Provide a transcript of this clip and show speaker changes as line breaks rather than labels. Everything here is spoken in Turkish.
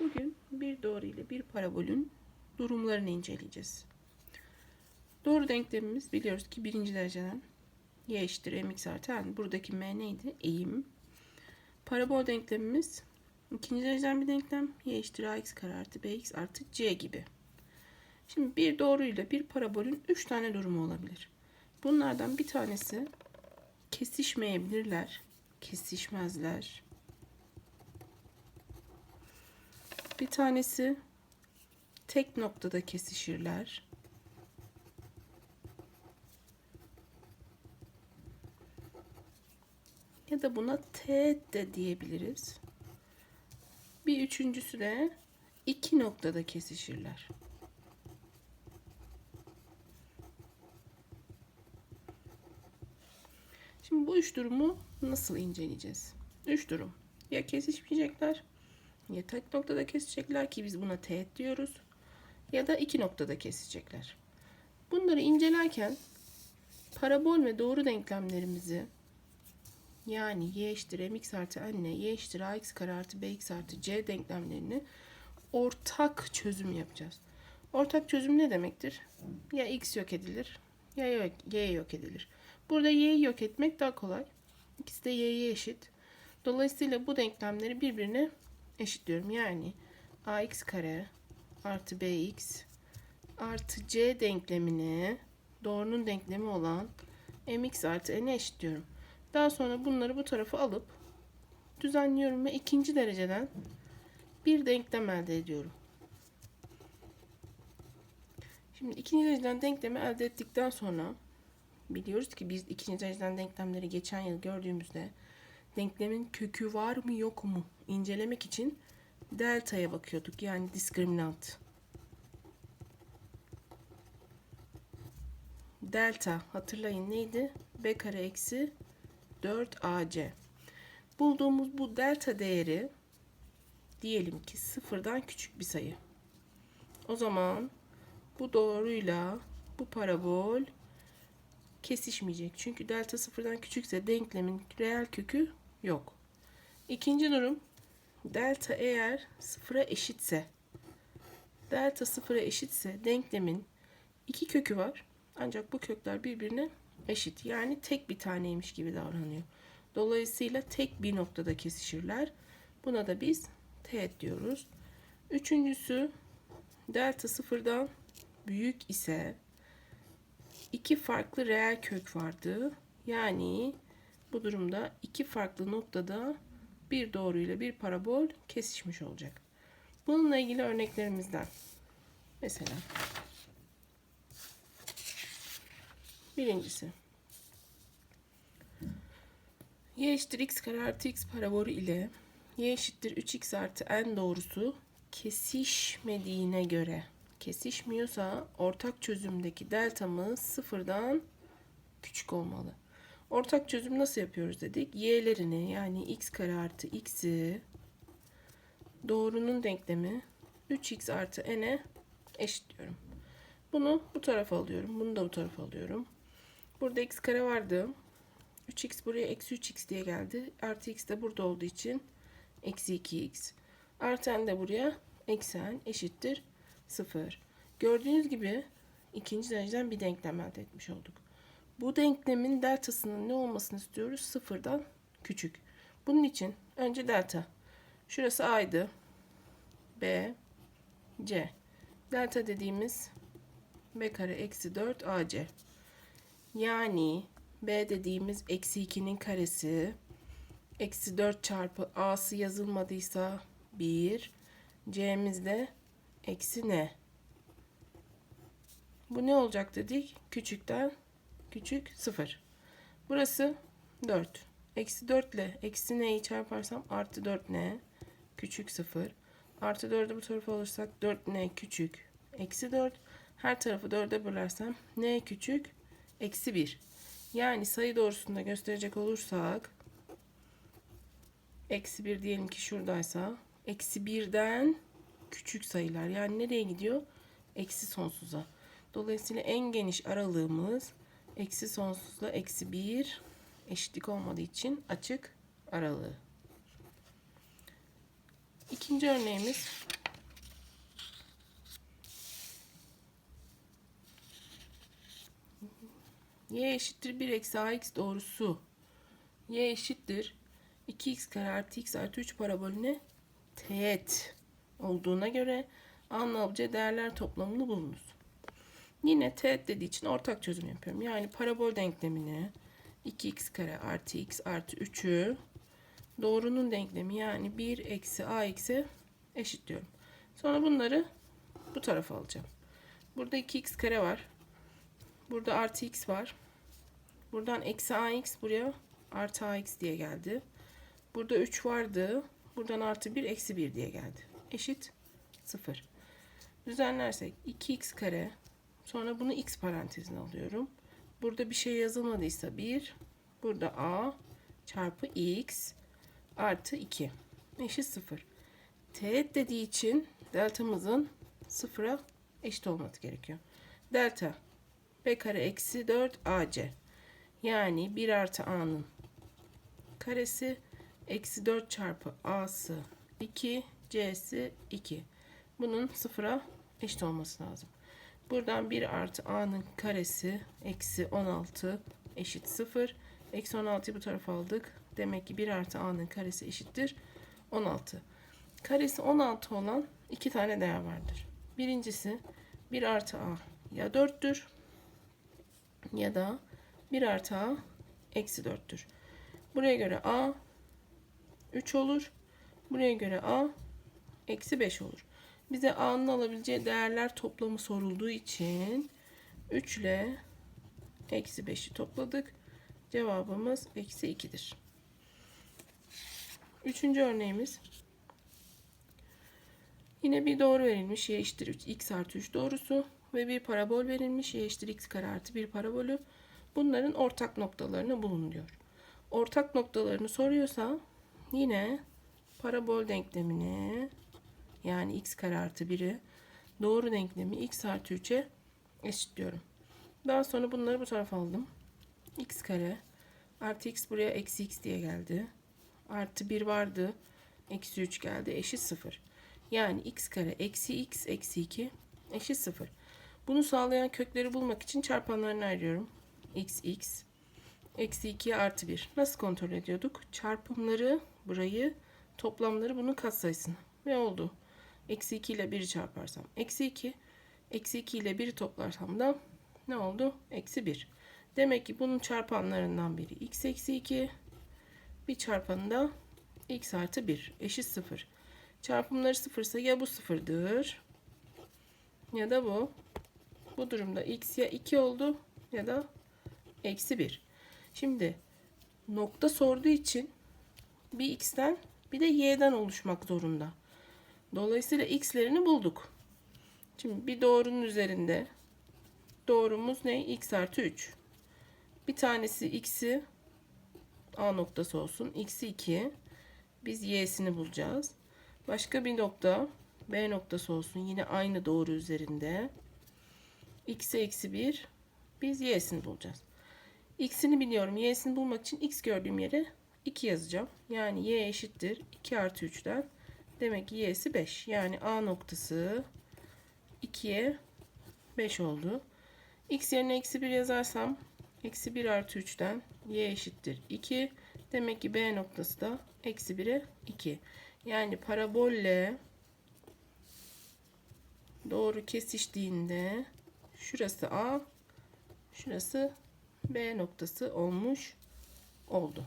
Bugün bir doğru ile bir parabolün durumlarını inceleyeceğiz. Doğru denklemimiz biliyoruz ki birinci dereceden y eşittir mx artı n. Buradaki m neydi? Eğim. Parabol denklemimiz ikinci dereceden bir denklem. y eşittir ax kare artı bx artı c gibi. Şimdi bir doğru ile bir parabolün üç tane durumu olabilir. Bunlardan bir tanesi kesişmeyebilirler, kesişmezler. Bir tanesi tek noktada kesişirler. Ya da buna teğet de diyebiliriz. Bir üçüncüsü de iki noktada kesişirler. Şimdi bu üç durumu nasıl inceleyeceğiz? Üç durum. Ya kesişmeyecekler, ya tek noktada kesecekler ki biz buna teğet diyoruz. Ya da iki noktada kesecekler. Bunları incelerken parabol ve doğru denklemlerimizi yani y eşittir mx artı n, y eşittir ax kare artı bx artı c denklemlerini ortak çözüm yapacağız. Ortak çözüm ne demektir? Ya x yok edilir ya y yok edilir. Burada y'yi yok etmek daha kolay. İkisi de y'ye eşit. Dolayısıyla bu denklemleri birbirine eşitliyorum. Yani ax kare artı bx artı c denklemini doğrunun denklemi olan mx artı n'e eşitliyorum. Daha sonra bunları bu tarafa alıp düzenliyorum ve ikinci dereceden bir denklem elde ediyorum. Şimdi ikinci dereceden denklemi elde ettikten sonra biliyoruz ki biz ikinci dereceden denklemleri geçen yıl gördüğümüzde denklemin kökü var mı yok mu incelemek için delta'ya bakıyorduk. Yani diskriminant. Delta hatırlayın neydi? B kare eksi 4AC. Bulduğumuz bu delta değeri diyelim ki sıfırdan küçük bir sayı. O zaman bu doğruyla bu parabol kesişmeyecek. Çünkü delta sıfırdan küçükse denklemin reel kökü yok. İkinci durum delta eğer sıfıra eşitse delta sıfıra eşitse denklemin iki kökü var. Ancak bu kökler birbirine eşit. Yani tek bir taneymiş gibi davranıyor. Dolayısıyla tek bir noktada kesişirler. Buna da biz teğet diyoruz. Üçüncüsü delta sıfırdan büyük ise iki farklı reel kök vardı. Yani bu durumda iki farklı noktada bir doğru ile bir parabol kesişmiş olacak. Bununla ilgili örneklerimizden mesela birincisi y eşittir x kare artı x parabolü ile y eşittir 3x artı n doğrusu kesişmediğine göre kesişmiyorsa ortak çözümdeki deltamız sıfırdan küçük olmalı. Ortak çözüm nasıl yapıyoruz dedik? Y'lerini yani x kare artı x'i doğrunun denklemi 3x artı n'e eşitliyorum. Bunu bu tarafa alıyorum. Bunu da bu tarafa alıyorum. Burada x kare vardı. 3x buraya eksi 3x diye geldi. Artı x de burada olduğu için eksi 2x. Artı n de buraya eksi n eşittir 0. Gördüğünüz gibi ikinci dereceden bir denklem elde etmiş olduk. Bu denklemin deltasının ne olmasını istiyoruz? Sıfırdan küçük. Bunun için önce delta. Şurası a'ydı. B, C. Delta dediğimiz B kare eksi 4 AC. Yani B dediğimiz eksi 2'nin karesi eksi 4 çarpı A'sı yazılmadıysa 1. C'miz de eksi ne? Bu ne olacak dedik? Küçükten küçük 0. Burası 4. Eksi 4 ile eksi n'yi çarparsam artı 4 n küçük 0. Artı 4'ü bu tarafa alırsak 4 n küçük eksi 4. Her tarafı 4'e bölersem n küçük eksi 1. Yani sayı doğrusunda gösterecek olursak eksi 1 diyelim ki şuradaysa eksi 1'den küçük sayılar. Yani nereye gidiyor? Eksi sonsuza. Dolayısıyla en geniş aralığımız Eksi sonsuzla eksi 1 eşitlik olmadığı için açık aralığı. İkinci örneğimiz y eşittir 1 eksi ax doğrusu y eşittir 2x kare artı x artı 3 parabolüne teğet olduğuna göre anlamca değerler toplamını bulunuz. Yine teğet dediği için ortak çözüm yapıyorum. Yani parabol denklemini 2x kare artı x artı 3'ü doğrunun denklemi yani 1 eksi ax'e eşitliyorum. Sonra bunları bu tarafa alacağım. Burada 2x kare var. Burada artı x var. Buradan eksi ax buraya artı ax diye geldi. Burada 3 vardı. Buradan artı 1 eksi 1 diye geldi. Eşit 0. Düzenlersek 2x kare sonra bunu x parantezine alıyorum. Burada bir şey yazılmadıysa 1 burada a çarpı x artı 2 eşit 0. Teğet dediği için deltamızın sıfıra eşit olması gerekiyor. Delta b kare eksi 4 ac yani 1 artı a'nın karesi eksi 4 çarpı a'sı 2 c'si 2. Bunun sıfıra eşit olması lazım. Buradan 1 artı a'nın karesi eksi 16 eşit 0. Eksi 16'yı bu tarafa aldık. Demek ki 1 artı a'nın karesi eşittir 16. Karesi 16 olan iki tane değer vardır. Birincisi 1 artı a ya 4'tür ya da 1 artı a eksi 4'tür. Buraya göre a 3 olur. Buraya göre a eksi 5 olur. Bize a'nın alabileceği değerler toplamı sorulduğu için 3 ile eksi 5'i topladık. Cevabımız eksi 2'dir. Üçüncü örneğimiz. Yine bir doğru verilmiş. Y eşittir 3, x artı 3 doğrusu. Ve bir parabol verilmiş. Y eşittir x kare artı bir parabolü. Bunların ortak noktalarını bulun diyor. Ortak noktalarını soruyorsa yine parabol denklemini yani x kare artı 1'i doğru denklemi x artı 3'e eşitliyorum. Daha sonra bunları bu tarafa aldım. x kare artı x buraya eksi x diye geldi. Artı 1 vardı. Eksi 3 geldi. Eşit 0. Yani x kare eksi x eksi 2 eşit 0. Bunu sağlayan kökleri bulmak için çarpanlarını arıyorum. x x eksi 2 artı 1. Nasıl kontrol ediyorduk? Çarpımları burayı toplamları bunun katsayısını. Ve oldu. Eksi 2 ile 1'i çarparsam. Eksi 2. Eksi 2 ile 1'i toplarsam da ne oldu? Eksi 1. Demek ki bunun çarpanlarından biri x eksi 2. Bir çarpanı da x artı 1 eşit 0. Çarpımları 0 ise ya bu sıfırdır ya da bu. Bu durumda x ya 2 oldu ya da eksi 1. Şimdi nokta sorduğu için bir x'ten bir de y'den oluşmak zorunda. Dolayısıyla x'lerini bulduk. Şimdi bir doğrunun üzerinde doğrumuz ne? x artı 3. Bir tanesi x'i a noktası olsun. x'i 2. Biz y'sini bulacağız. Başka bir nokta b noktası olsun. Yine aynı doğru üzerinde. x'e eksi 1. Biz y'sini bulacağız. x'ini biliyorum. y'sini bulmak için x gördüğüm yere 2 yazacağım. Yani y eşittir 2 artı 3'ten. Demek ki y'si 5. Yani a noktası 2'ye 5 oldu. x yerine eksi 1 yazarsam eksi 1 artı 3'ten y eşittir 2. Demek ki b noktası da eksi 1'e 2. Yani parabolle doğru kesiştiğinde şurası A, şurası B noktası olmuş oldu.